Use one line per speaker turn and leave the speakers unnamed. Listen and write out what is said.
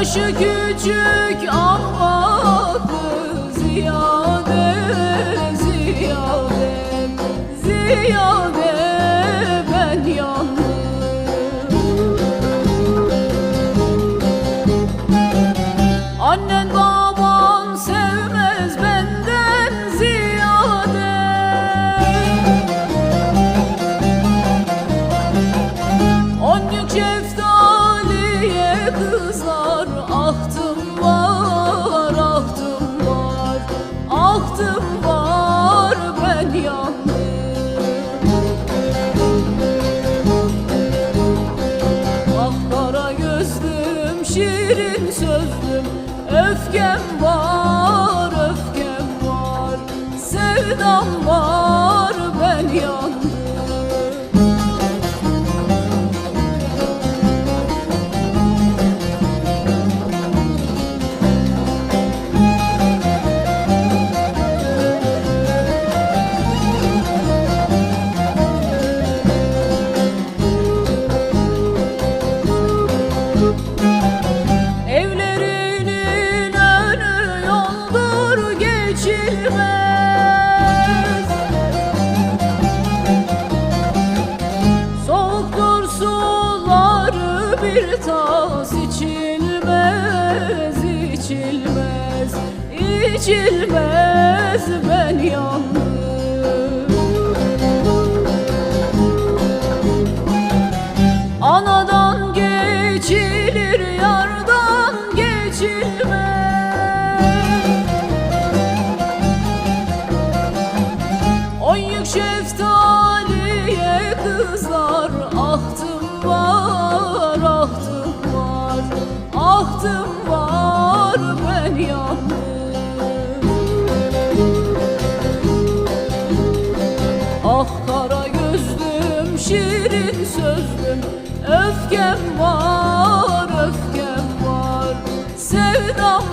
Yaşı küçük ama ziyade ziyade ziyade ben yandım kızlar Ahtım var, ahtım var. Ahtım var ben yandım. Ah kara gözlüm, şirin sözlüm. Öfkem var, öfkem var. Sevdam var, ben yandım bir tas içilmez içilmez içilmez ben yandım Anadan geçilir yardan geçilmez. On yük şeftaliye kızlar Var, ahtım var Ahtım var ben yandım Ah kara gözlüm, şirin sözlüm Öfkem var, öfkem var Sevdam